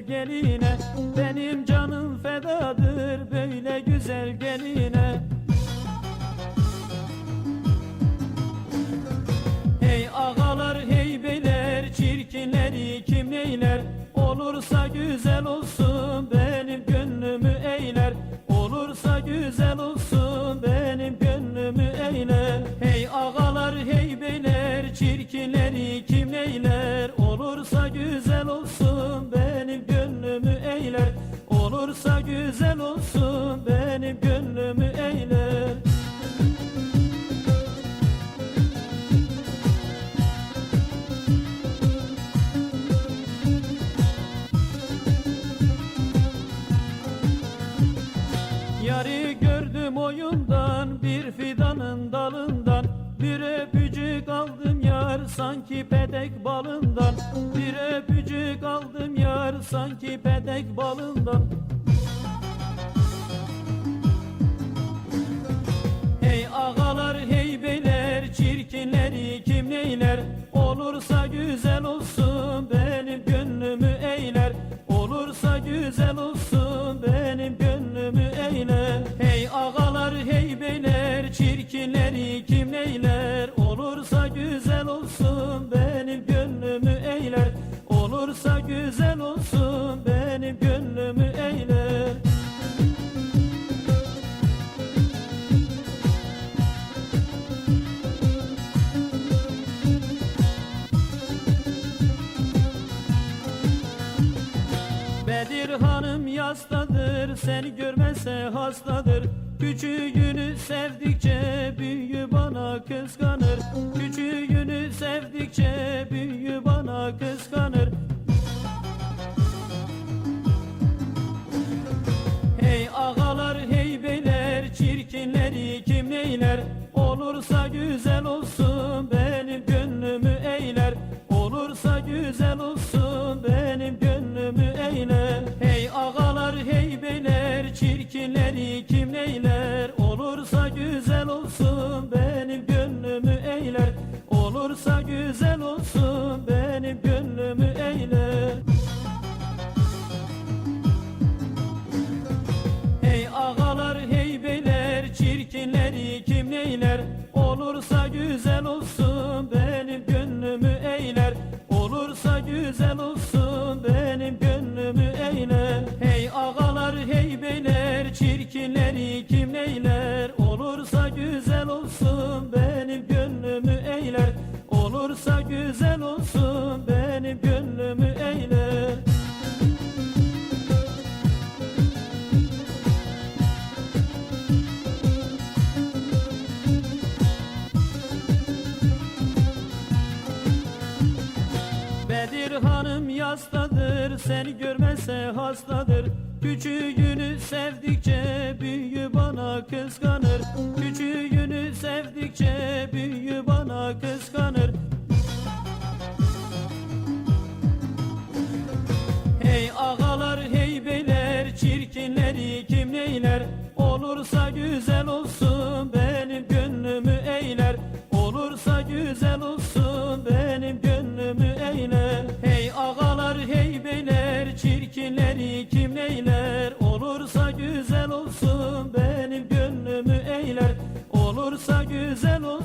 geline. Benim canım fedadır böyle güzel geline. Hey ağalar hey beyler çirkinleri kim neyler? Olursa güzel olsun benim gönlümü eyler. Olursa güzel olsun benim gönlümü eyler. Hey ağalar hey beyler çirkinleri kim neyler Olursa güzel olsun benim gönlümü eyler. Olursa güzel olsun benim gönlümü eyler. Yarı gördüm oyundan bir fidanın dalından. Bir öpücük aldım yar sanki pedek balından Bir öpücük aldım yar sanki pedek balından. Hey ağalar hey beyler çirkinleri kim neyler? Olursa güzel olsun benim gönlümü eyler. Olursa güzel olsun benim gönlümü eyler. Hey ağalar hey beyler çirkinleri kim Seni görmezse hastadır. Küçüğünü sevdikçe Büyüğü bana kıskanır. Küçüğünü sevdikçe Büyüğü bana kıskanır beyler Çirkinleri kim neyler? Olursa güzel olsun Benim gönlümü eyler. Olursa güzel olsun Benim gönlümü eyler. Hey ağalar hey beyler çirkinleri kim neyler? Olursa güzel olsun benim gönlümü eyler. Olursa güzel olsun benim gönlümü eyler. Hey Olursa güzel olsun benim gönlümü eyler Bedir hanım yastadır Seni görmezse hastadır. Küçüğünü sevdikçe Büyüğü bana kıskanır. Küçüğünü sevdikçe Büyüğü Olursa güzel olsun benim gönlümü eyler. Olursa güzel olsun benim gönlümü eyler. Hey ağalar hey beyler çirkinleri kim neyler? Olursa güzel olsun benim gönlümü eyler. Olursa güzel olsun